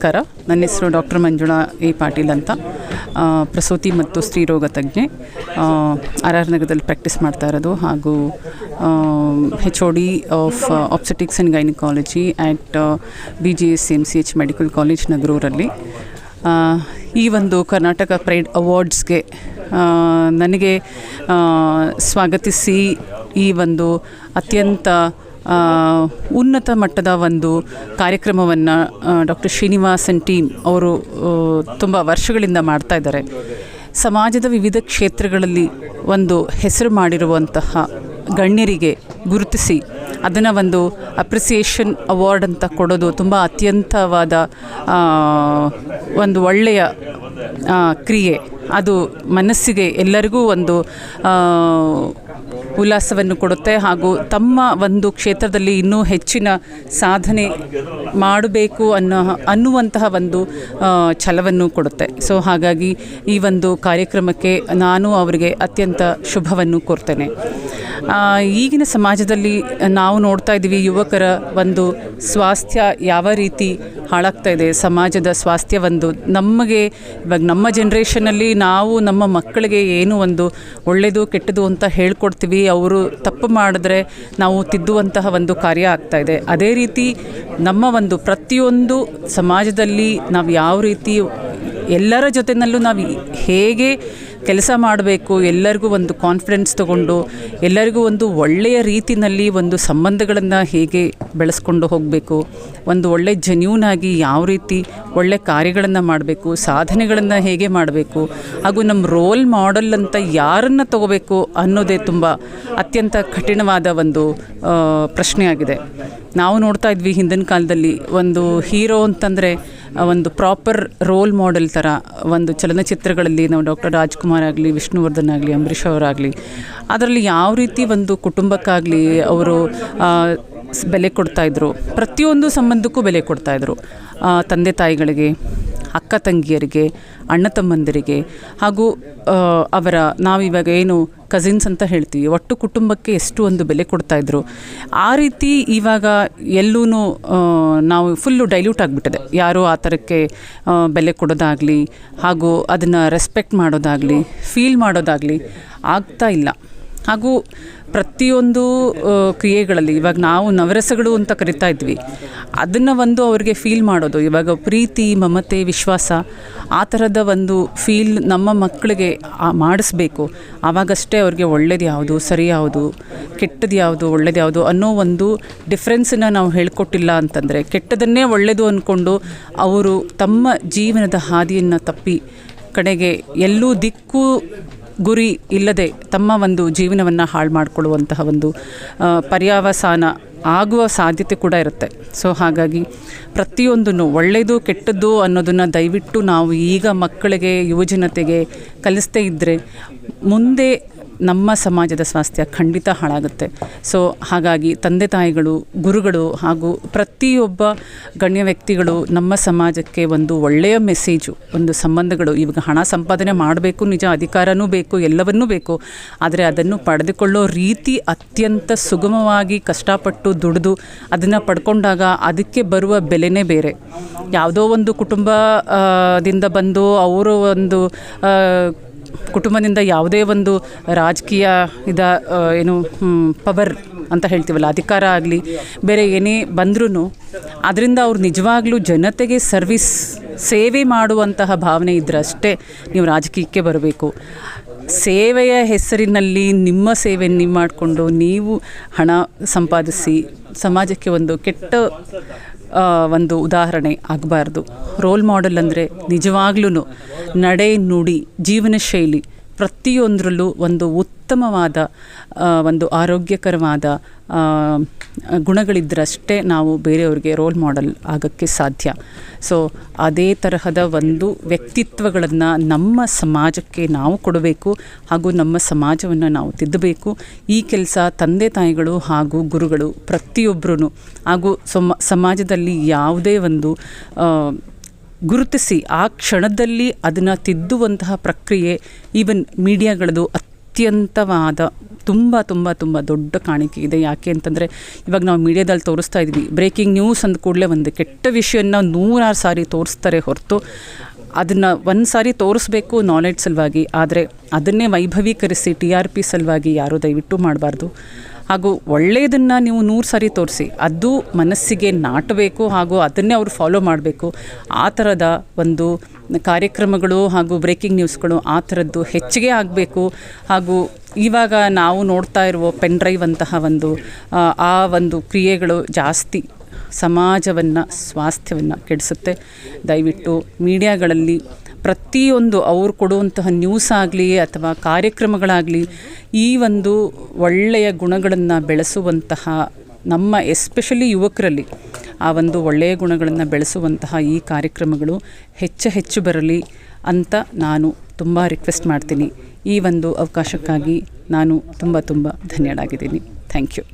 ನಮಸ್ಕಾರ. ನನ್ನ ಹೆಸರು ಡಾಕ್ಟರ್ ಮಂಜುಳಾ ಎ. ಪಾಟೀಲ್ ಅಂತ. ಪ್ರಸೂತಿ ಮತ್ತು ಸ್ತ್ರೀರೋಗ ತಜ್ಞೆ. ಆರ್ ಆರ್ ನಗರದಲ್ಲಿ ಪ್ರಾಕ್ಟೀಸ್ ಮಾಡ್ತಾ ಇರೋದು ಹಾಗೂ H O D of obstetrics and gynaecology at B G S M C H medical college ನಗರೂರಲ್ಲಿ ಈ ಒಂದು ಕರ್ನಾಟಕ ಪ್ರೈಡ್ ಅವಾರ್ಡ್ಸ್ಗೆ ನನಗೆ ಸ್ವಾಗತಿಸಿ ಈ ಒಂದು ಅತ್ಯಂತ ಉನ್ನತ ಮಟ್ಟದ ಒಂದು ಕಾರ್ಯಕ್ರಮವನ್ನು ಡಾಕ್ಟರ್ ಶ್ರೀನಿವಾಸನ್ ಟೀಮ್ ಅವರು ತುಂಬ ವರ್ಷಗಳಿಂದ ಮಾಡ್ತಾ ಇದ್ದಾರೆ. ಸಮಾಜದ ವಿವಿಧ ಕ್ಷೇತ್ರಗಳಲ್ಲಿ ಒಂದು ಹೆಸರು ಮಾಡಿರುವಂತಹ ಗಣ್ಯರಿಗೆ ಗುರುತಿಸಿ ಅದನ್ನು ಒಂದು ಅಪ್ರಿಸಿಯೇಷನ್ ಅವಾರ್ಡ್ ಅಂತ ಕೊಡೋದು ತುಂಬ ಅತ್ಯಂತವಾದ ಒಂದು ಒಳ್ಳೆಯ ಕ್ರಿಯೆ. ಅದು ಮನಸ್ಸಿಗೆ ಎಲ್ಲರಿಗೂ ಒಂದು ಉಲ್ಲಾಸವನ್ನು ಕೊಡುತ್ತೆ ಹಾಗೂ ತಮ್ಮ ಒಂದು ಕ್ಷೇತ್ರದಲ್ಲಿ ಇನ್ನೂ ಹೆಚ್ಚಿನ ಸಾಧನೆ ಮಾಡಬೇಕು ಅನ್ನೋ ಅನ್ನುವಂತಹ ಒಂದು ಛಲವನ್ನು ಕೊಡುತ್ತೆ. ಸೊ, ಹಾಗಾಗಿ ಈ ಒಂದು ಕಾರ್ಯಕ್ರಮಕ್ಕೆ ನಾನು ಅವರಿಗೆ ಅತ್ಯಂತ ಶುಭವನ್ನು ಕೋರ್ತೇನೆ. ಈಗಿನ ಸಮಾಜದಲ್ಲಿ ನಾವು ನೋಡ್ತಾ ಇದ್ದೀವಿ ಯುವಕರ ಒಂದು ಸ್ವಾಸ್ಥ್ಯ ಯಾವ ರೀತಿ ಹಾಳಾಗ್ತಾ ಇದೆ. ಸಮಾಜದ ಸ್ವಾಸ್ಥ್ಯ ಒಂದು ನಮಗೆ, ಇವಾಗ ನಮ್ಮ ಜನ್ರೇಷನಲ್ಲಿ ನಾವು ನಮ್ಮ ಮಕ್ಕಳಿಗೆ ಏನು ಒಂದು ಒಳ್ಳೆಯದು ಕೆಟ್ಟದು ಅಂತ ಹೇಳ್ಕೊಡ್ತೀವಿ. ಅವರು ತಪ್ಪು ಮಾಡಿದ್ರೆ ನಾವು ತಿದ್ದುವಂತಹ ಒಂದು ಕಾರ್ಯ ಆಗ್ತಾ ಇದೆ. ಅದೇ ರೀತಿ ನಮ್ಮ ಒಂದು ಪ್ರತಿಯೊಂದು ಸಮಾಜದಲ್ಲಿ ನಾವು ಯಾವ ರೀತಿ ಎಲ್ಲರ ಜೊತೆನಲ್ಲೂ ನಾವು ಹೇಗೆ ಕೆಲಸ ಮಾಡಬೇಕು, ಎಲ್ಲರಿಗೂ ಒಂದು ಕಾನ್ಫಿಡೆನ್ಸ್ ತಗೊಂಡು, ಎಲ್ಲರಿಗೂ ಒಂದು ಒಳ್ಳೆಯ ರೀತಿಯಲ್ಲಿ ಒಂದು ಸಂಬಂಧಗಳನ್ನು ಹೇಗೆ ಬೆಳೆಸ್ಕೊಂಡು ಹೋಗಬೇಕು, ಒಂದು ಒಳ್ಳೆ ಜೆನ್ಯೂನ್ ಆಗಿ ಯಾವ ರೀತಿ ಒಳ್ಳೆ ಕಾರ್ಯಗಳನ್ನು ಮಾಡಬೇಕು, ಸಾಧನೆಗಳನ್ನು ಹೇಗೆ ಮಾಡಬೇಕು, ಹಾಗೂ ನಮ್ಮ ರೋಲ್ ಮಾಡೆಲ್ ಅಂತ ಯಾರನ್ನು ತಗೋಬೇಕು ಅನ್ನೋದೇ ತುಂಬ ಅತ್ಯಂತ ಕಠಿಣವಾದ ಒಂದು ಪ್ರಶ್ನೆಯಾಗಿದೆ. ನಾವು ನೋಡ್ತಾ ಇದ್ವಿ ಹಿಂದಿನ ಕಾಲದಲ್ಲಿ ಒಂದು ಹೀರೋ ಅಂತಂದರೆ ಒಂದು ಪ್ರಾಪರ್ ರೋಲ್ ಮಾಡೆಲ್ ಥರ ಒಂದು ಚಲನಚಿತ್ರಗಳಲ್ಲಿ ನಾವು ಡಾಕ್ಟರ್ ರಾಜ್ಕುಮಾರ್ ಆಗಲಿ, ವಿಷ್ಣುವರ್ಧನ್ ಆಗಲಿ, ಅಂಬರೀಷ್ ಅವರಾಗಲಿ, ಅದರಲ್ಲಿ ಯಾವ ರೀತಿ ಒಂದು ಕುಟುಂಬಕ್ಕಾಗಲಿ ಅವರು ಬೆಲೆ ಕೊಡ್ತಾಯಿದ್ರು ಪ್ರತಿಯೊಂದು ಸಂಬಂಧಕ್ಕೂ ಬೆಲೆ ಕೊಡ್ತಾಯಿದ್ರು ತಂದೆ ತಾಯಿಗಳಿಗೆ, ಅಕ್ಕ ತಂಗಿಯರಿಗೆ, ಅಣ್ಣ ತಮ್ಮಂದಿರಿಗೆ ಹಾಗೂ ಅವರ ನಾವಿವಾಗ ಏನು ಕಸಿನ್ಸ್ ಅಂತ ಹೇಳ್ತೀವಿ, ಒಟ್ಟು ಕುಟುಂಬಕ್ಕೆ ಎಷ್ಟು ಒಂದು ಬೆಲೆ ಕೊಡ್ತಾಯಿದ್ರು ಆ ರೀತಿ ಇವಾಗ ಎಲ್ಲೂ ನಾವು ಫುಲ್ಲು ಡೈಲ್ಯೂಟ್ ಆಗಿಬಿಟ್ಟಿದೆ. ಯಾರೂ ಆ ಥರಕ್ಕೆ ಬೆಲೆ ಕೊಡೋದಾಗಲಿ ಹಾಗೂ ಅದನ್ನು ರೆಸ್ಪೆಕ್ಟ್ ಮಾಡೋದಾಗಲಿ ಫೀಲ್ ಮಾಡೋದಾಗಲಿ ಆಗ್ತಾ ಇಲ್ಲ. ಹಾಗೂ ಪ್ರತಿಯೊಂದು ಕ್ರಿಯೆಗಳಲ್ಲಿ ಇವಾಗ ನಾವು ನವರಸಗಳು ಅಂತ ಕರಿತಾ ಇದ್ವಿ. ಅದನ್ನು ಒಂದು ಅವರಿಗೆ ಫೀಲ್ ಮಾಡೋದು. ಇವಾಗ ಪ್ರೀತಿ, ಮಮತೆ, ವಿಶ್ವಾಸ, ಆ ಥರದ ಒಂದು ಫೀಲ್ ನಮ್ಮ ಮಕ್ಕಳಿಗೆ ಮಾಡಿಸ್ಬೇಕು. ಆವಾಗಷ್ಟೇ ಅವ್ರಿಗೆ ಒಳ್ಳೇದು ಯಾವುದು, ಸರಿ ಯಾವುದು ಕೆಟ್ಟದ್ದು ಯಾವುದು, ಒಳ್ಳೇದು ಯಾವುದು ಅನ್ನೋ ಒಂದು ಡಿಫ್ರೆನ್ಸನ್ನು ನಾವು ಹೇಳ್ಕೊಟ್ಟಿಲ್ಲ ಅಂತಂದರೆ, ಕೆಟ್ಟದನ್ನೇ ಒಳ್ಳೆಯದು ಅಂದ್ಕೊಂಡು ಅವರು ತಮ್ಮ ಜೀವನದ ಹಾದಿಯನ್ನು ತಪ್ಪಿ, ಕಡೆಗೆ ಎಲ್ಲೂ ದಿಕ್ಕು ಗುರಿ ಇಲ್ಲದೆ ತಮ್ಮ ಒಂದು ಜೀವನವನ್ನು ಹಾಳು ಮಾಡಿಕೊಳ್ಳುವಂತಹ ಒಂದು ಪರ್ಯಾವಸಾನ ಆಗುವ ಸಾಧ್ಯತೆ ಕೂಡ ಇರುತ್ತೆ. ಸೊ ಹಾಗಾಗಿ ಪ್ರತಿಯೊಂದನ್ನು ಒಳ್ಳೆಯದು ಕೆಟ್ಟದ್ದು ಅನ್ನೋದನ್ನು ದಯವಿಟ್ಟು ನಾವು ಈಗ ಮಕ್ಕಳಿಗೆ, ಯುವಜನತೆಗೆ ಕಲಿಸ್ತೇ ಇದ್ದರೆ ಮುಂದೆ ನಮ್ಮ ಸಮಾಜದ ಸ್ವಾಸ್ಥ್ಯ ಖಂಡಿತ ಹಾಳಾಗುತ್ತೆ. ಸೊ ಹಾಗಾಗಿ ತಂದೆ ತಾಯಿಗಳು, ಗುರುಗಳು ಹಾಗೂ ಪ್ರತಿಯೊಬ್ಬ ಗಣ್ಯ ವ್ಯಕ್ತಿಗಳು ನಮ್ಮ ಸಮಾಜಕ್ಕೆ ಒಂದು ಒಳ್ಳೆಯ ಮೆಸೇಜು ಒಂದು ಸಂಬಂಧಗಳು. ಇವಾಗ ಹಣ ಸಂಪಾದನೆ ಮಾಡಬೇಕು, ನಿಜ ಅಧಿಕಾರನೂ ಬೇಕು, ಎಲ್ಲವನ್ನೂ ಬೇಕು. ಆದರೆ ಅದನ್ನು ಪಡೆದುಕೊಳ್ಳೋ ರೀತಿ ಅತ್ಯಂತ ಸುಗಮವಾಗಿ ಕಷ್ಟಪಟ್ಟು ದುಡಿದು ಅದನ್ನು ಪಡ್ಕೊಂಡಾಗ ಅದಕ್ಕೆ ಬರುವ ಬೆಲೆನೇ ಬೇರೆ. ಯಾವುದೋ ಒಂದು ಕುಟುಂಬದಿಂದ ದಿಂದ ಬಂದು ಅವರು ಒಂದು ಕುಟುಂಬದಿಂದ ಯಾವುದೇ ಒಂದು ರಾಜಕೀಯ ಇದ ಏನು ಪವರ್ ಅಂತ ಹೇಳ್ತೀವಲ್ಲ, ಅಧಿಕಾರ ಆಗಲಿ, ಬೇರೆ ಏನೇ ಬಂದ್ರೂ ಅದರಿಂದ ಅವ್ರು ನಿಜವಾಗ್ಲೂ ಜನತೆಗೆ ಸರ್ವಿಸ್, ಸೇವೆ ಮಾಡುವಂತಹ ಭಾವನೆ ಇದ್ರಷ್ಟೇ ನೀವು ರಾಜಕೀಯಕ್ಕೆ ಬರಬೇಕು. ಸೇವೆಯ ಹೆಸರಿನಲ್ಲಿ ನಿಮ್ಮ ಸೇವೆಯನ್ನು ನೀವು ಮಾಡಿಕೊಂಡು ನೀವು ಹಣ ಸಂಪಾದಿಸಿ, ಸಮಾಜಕ್ಕೆ ಒಂದು ಕೆಟ್ಟ ಒಂದು ಉದಾಹರಣೆ ಆಗಬಾರ್ದು. ರೋಲ್ ಮಾಡೆಲ್ ಅಂದರೆ ನಿಜವಾಗ್ಲೂ ನಡೆ ನುಡಿ ಜೀವನ ಶೈಲಿ ಪ್ರತಿಯೊಂದರಲ್ಲೂ ಒಂದು ಉತ್ತಮವಾದ ಒಂದು ಆರೋಗ್ಯಕರವಾದ ಗುಣಗಳಿದ್ದರಷ್ಟೇ ನಾವು ಬೇರೆಯವ್ರಿಗೆ ರೋಲ್ ಮಾಡೆಲ್ ಆಗೋಕ್ಕೆ ಸಾಧ್ಯ. ಸೊ ಅದೇ ತರಹದ ಒಂದು ವ್ಯಕ್ತಿತ್ವಗಳನ್ನು ನಮ್ಮ ಸಮಾಜಕ್ಕೆ ನಾವು ಕೊಡಬೇಕು ಹಾಗೂ ನಮ್ಮ ಸಮಾಜವನ್ನು ನಾವು ತಿದ್ದಬೇಕು. ಈ ಕೆಲಸ ತಂದೆ ತಾಯಿಗಳು ಹಾಗೂ ಗುರುಗಳು ಪ್ರತಿಯೊಬ್ಬರೂ ಹಾಗೂ ಸಮ, ಸಮಾಜದಲ್ಲಿ ಯಾವುದೇ ಒಂದು ಗುರುತಿಸಿ ಆ ಕ್ಷಣದಲ್ಲಿ ಅದನ್ನು ತಿದ್ದುವಂತಹ ಪ್ರಕ್ರಿಯೆ ಈವನ್ ಮೀಡಿಯಾಗಳದು ಅತ್ಯಂತವಾದ, ತುಂಬ ತುಂಬ ತುಂಬ ದೊಡ್ಡ ಕಾಣಿಕೆ ಇದೆ. ಯಾಕೆ ಅಂತಂದರೆ, ಇವಾಗ ನಾವು ಮೀಡಿಯಾದಲ್ಲಿ ತೋರಿಸ್ತಾ ಇದ್ದೀವಿ ಬ್ರೇಕಿಂಗ್ ನ್ಯೂಸ್ ಅಂದ ಕೂಡಲೇ ಒಂದು ಕೆಟ್ಟ ವಿಷಯನ ನೂರಾರು ಸಾರಿ ತೋರಿಸ್ತಾರೆ ಹೊರತು, ಅದನ್ನು ಒಂದು ಸಾರಿ ತೋರಿಸ್ಬೇಕು ನಾಲೆಡ್ಜ್ ಸಲುವಾಗಿ, ಆದರೆ ಅದನ್ನೇ ವೈಭವೀಕರಿಸಿ ಟಿ ಆರ್ ಪಿ ಸಲುವಾಗಿ ಯಾರೂ ದಯವಿಟ್ಟು ಮಾಡಬಾರ್ದು. ಹಾಗೂ ಒಳ್ಳೆಯದನ್ನು ನೀವು ನೂರು ಸಾರಿ ತೋರಿಸಿ ಅದು ಮನಸ್ಸಿಗೆ ನಾಟಬೇಕು ಹಾಗೂ ಅದನ್ನೇ ಅವರು ಫಾಲೋ ಮಾಡಬೇಕು. ಆ ಥರದ ಒಂದು ಕಾರ್ಯಕ್ರಮಗಳು ಹಾಗೂ ಬ್ರೇಕಿಂಗ್ ನ್ಯೂಸ್ಗಳು ಆ ಥರದ್ದು ಹೆಚ್ಚಿಗೆ ಆಗಬೇಕು. ಹಾಗೂ ಇವಾಗ ನಾವು ನೋಡ್ತಾ ಇರುವ ಪೆನ್ ಡ್ರೈವ್ ಅಂತಹ ಒಂದು ಆ, ಒಂದು ಕ್ರಿಯೆಗಳು ಜಾಸ್ತಿ ಸಮಾಜವನ್ನು ಸ್ವಾಸ್ಥ್ಯವನ್ನು ಕೆಡಿಸುತ್ತೆ. ದಯವಿಟ್ಟು ಮೀಡಿಯಾಗಳಲ್ಲಿ ಪ್ರತಿಯೊಂದು ಅವ್ರು ಕೊಡುವಂತಹ ನ್ಯೂಸ್ ಆಗಲಿ ಅಥವಾ ಕಾರ್ಯಕ್ರಮಗಳಾಗಲಿ ಈ ಒಂದು ಒಳ್ಳೆಯ ಗುಣಗಳನ್ನು ಬೆಳೆಸುವಂತಹ ನಮ್ಮ ಎಸ್ಪೆಷಲಿ ಯುವಕರಲ್ಲಿ ಆ ಒಂದು ಒಳ್ಳೆಯ ಗುಣಗಳನ್ನು ಬೆಳೆಸುವಂತಹ ಈ ಕಾರ್ಯಕ್ರಮಗಳು ಹೆಚ್ಚು ಹೆಚ್ಚು ಬರಲಿ ಅಂತ ನಾನು ತುಂಬ ರಿಕ್ವೆಸ್ಟ್ ಮಾಡ್ತೀನಿ. ಈ ಒಂದು ಅವಕಾಶಕ್ಕಾಗಿ ನಾನು ತುಂಬ ತುಂಬ ಧನ್ಯಳಾಗಿದ್ದೀನಿ. Thank you